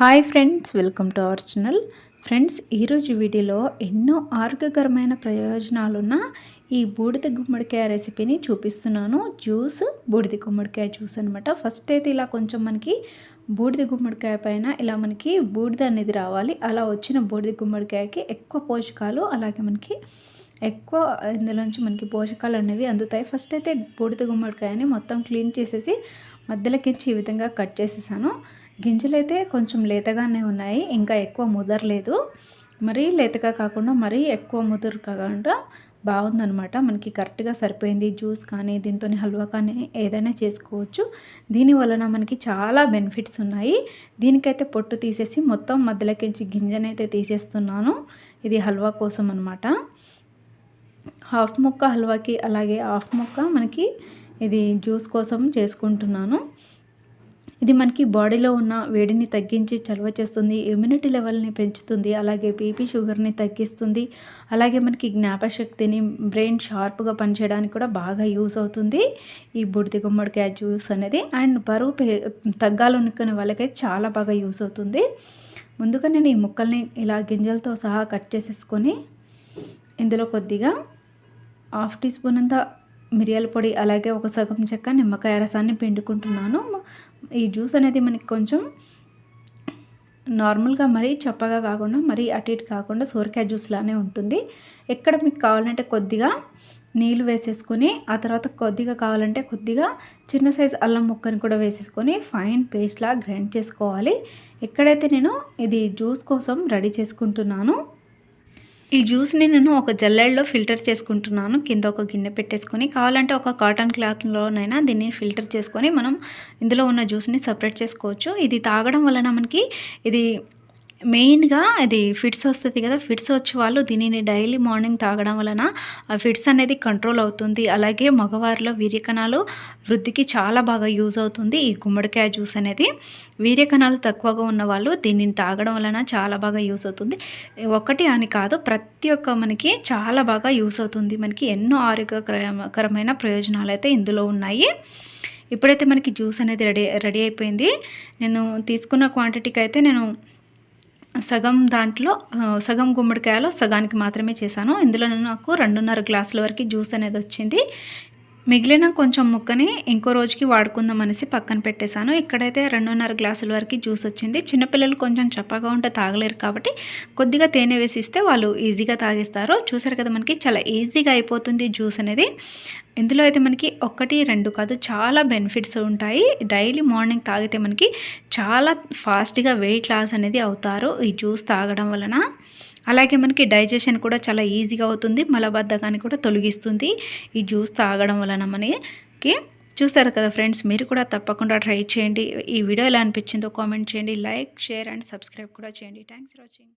Hi friends welcome to our channel. Friends ఈరోజు వీడియోలో ఎన్నో ఆరోగ్యకరమైన ప్రయోజనాలున్న ఈ బూడిద గుమ్మడికాయ రెసిపీని చూపిస్తున్నాను. జ్యూస్ బూడిద గుమ్మడికాయ జ్యూస్ అనమాట ఫస్ట్ అయితే ఇలా కొంచెం మనకి బూడిద గుమ్మడికాయ పైన ఇలా మనకి బూడిద అనేది రావాలి. అలా వచ్చిన బూడిద గుమ్మడికాయకి ఎక్కువ పోషకాలు అలాగే మనకి ఎక్కువ ఇందులోంచి మనకి పోషకాలు అనేవి అందుతాయి. ఫస్ట్ అయితే బూడిద గుమ్మడికాయని మొత్తం క్లీన్ చేసేసి మధ్యలోకించి ఈ విధంగా కట్ చేసేసాను. గింజలు అయితే కొంచెం లేతగానే ఉన్నాయి ఇంకా ఎక్కువ ముదరలేదు మరీ లేతగా కాకుండా మరీ ఎక్కువ ముదురు కాకుండా బాగుందనమాట మనకి కరెక్ట్గా సరిపోయింది జ్యూస్ కానీ దీంతో హల్వా కానీ ఏదైనా చేసుకోవచ్చు. దీని వలన మనకి చాలా బెనిఫిట్స్ ఉన్నాయి. దీనికైతే పొట్టు తీసేసి మొత్తం మధ్యలోకించి గింజనైతే తీసేస్తున్నాను. ఇది హల్వా కోసం అనమాట హాఫ్ ముక్క హల్వాకి అలాగే హాఫ్ ముక్క మనకి ఇది జ్యూస్ కోసం చేసుకుంటున్నాను. ఇది మనకి బాడీలో ఉన్న వేడిని తగ్గించి చలవ చేస్తుంది ఇమ్యూనిటీ లెవెల్ని పెంచుతుంది అలాగే బీపీ షుగర్ని తగ్గిస్తుంది అలాగే మనకి జ్ఞాపశక్తిని బ్రెయిన్ షార్ప్గా పనిచేయడానికి కూడా బాగా యూస్ అవుతుంది. ఈ బుడిది గుమ్మడికాయ జ్యూస్ అనేది అండ్ బరువు తగ్గాలనుకునే వాళ్ళకైతే చాలా బాగా యూస్ అవుతుంది. ముందుగా నేను ఈ ముక్కల్ని ఇలా గింజలతో సహా కట్ చేసేసుకొని ఇందులో కొద్దిగా హాఫ్ టీ స్పూన్ అంతా మిరియాల పొడి అలాగే ఒక సగం చెక్క నిమ్మకాయ రసాన్ని పిండుకుంటున్నాను. ఈ జ్యూస్ అనేది మనకి కొంచెం నార్మల్గా మరీ చప్పగా కాకుండా మరీ అటు ఇటు కాకుండా సోరకాయ జ్యూస్ లానే ఉంటుంది. ఎక్కడ మీకు కావాలంటే కొద్దిగా నీళ్ళు వేసేసుకొని ఆ తర్వాత కొద్దిగా కావాలంటే కొద్దిగా చిన్న సైజ్ అల్లం ముక్కని కూడా వేసేసుకొని ఫైన్ పేస్ట్లా గ్రైండ్ చేసుకోవాలి. ఎక్కడైతే నేను ఇది జ్యూస్ కోసం రెడీ చేసుకుంటున్నాను ఈ జ్యూస్ని నేను ఒక జల్లెడలో ఫిల్టర్ చేసుకుంటున్నాను. కింద ఒక గిన్నె పెట్టేసుకొని కావాలంటే ఒక కాటన్ క్లాత్లోనైనా దీన్ని ఫిల్టర్ చేసుకొని మనం ఇందులో ఉన్న జ్యూస్ని సపరేట్ చేసుకోవచ్చు. ఇది తాగడం వలన మనకి ఇది మెయిన్గా అది ఫిట్స్ వస్తుంది కదా ఫిట్స్ వచ్చే వాళ్ళు దీనిని డైలీ మార్నింగ్ తాగడం వలన ఆ ఫిట్స్ అనేది కంట్రోల్ అవుతుంది. అలాగే మగవారిలో వీర్యకణాలు వృద్ధికి చాలా బాగా యూజ్ అవుతుంది. ఈ గుమ్మడికాయ జ్యూస్ అనేది వీర్యకణాలు తక్కువగా ఉన్న వాళ్ళు దీనిని తాగడం వలన చాలా బాగా యూజ్ అవుతుంది. ఒకటి అని కాదు ప్రతి ఒక్క మనకి చాలా బాగా యూజ్ అవుతుంది. మనకి ఎన్నో ఆరోగ్యకరమైన ప్రయోజనాలు అయితే ఇందులో ఉన్నాయి. ఇప్పుడైతే మనకి జ్యూస్ అనేది రెడీ రెడీ అయిపోయింది. నేను తీసుకున్న క్వాంటిటీకి అయితే నేను సగం దాంట్లో సగం గుమ్మడికాయలో సగానికి మాత్రమే చేశాను. ఇందులో నాకు రెండున్నర గ్లాసుల వరకు జ్యూస్ అనేది వచ్చింది. మిగిలిన కొంచెం ముక్కని ఇంకో రోజుకి వాడుకుందాం అనేసి పక్కన పెట్టేశాను. ఇక్కడైతే రెండున్నర గ్లాసుల వరకు జ్యూస్ వచ్చింది. చిన్నపిల్లలు కొంచెం చప్పగా ఉంటే తాగలేరు కాబట్టి కొద్దిగా తేనె వేసి ఇస్తే వాళ్ళు ఈజీగా తాగేస్తారు. చూసారు కదా మనకి చాలా ఈజీగా అయిపోతుంది జ్యూస్ అనేది. ఇందులో అయితే మనకి ఒకటి రెండు కాదు చాలా బెనిఫిట్స్ ఉంటాయి. డైలీ మార్నింగ్ తాగితే మనకి చాలా ఫాస్ట్గా వెయిట్ లాస్ అనేది అవుతారు ఈ జ్యూస్ తాగడం వలన. అలాగే మనకి డైజెషన్ కూడా చాలా ఈజీగా అవుతుంది మలబద్ధకాన్ని కూడా తొలగిస్తుంది. ఈ జ్యూస్ తాగడం వలన మనకి చూసారు కదా ఫ్రెండ్స్ మీరు కూడా తప్పకుండా ట్రై చేయండి. ఈ వీడియో ఎలా అనిపించిందో కామెంట్ చేయండి లైక్ షేర్ అండ్ సబ్స్క్రైబ్ కూడా చేయండి. Thanks for watching.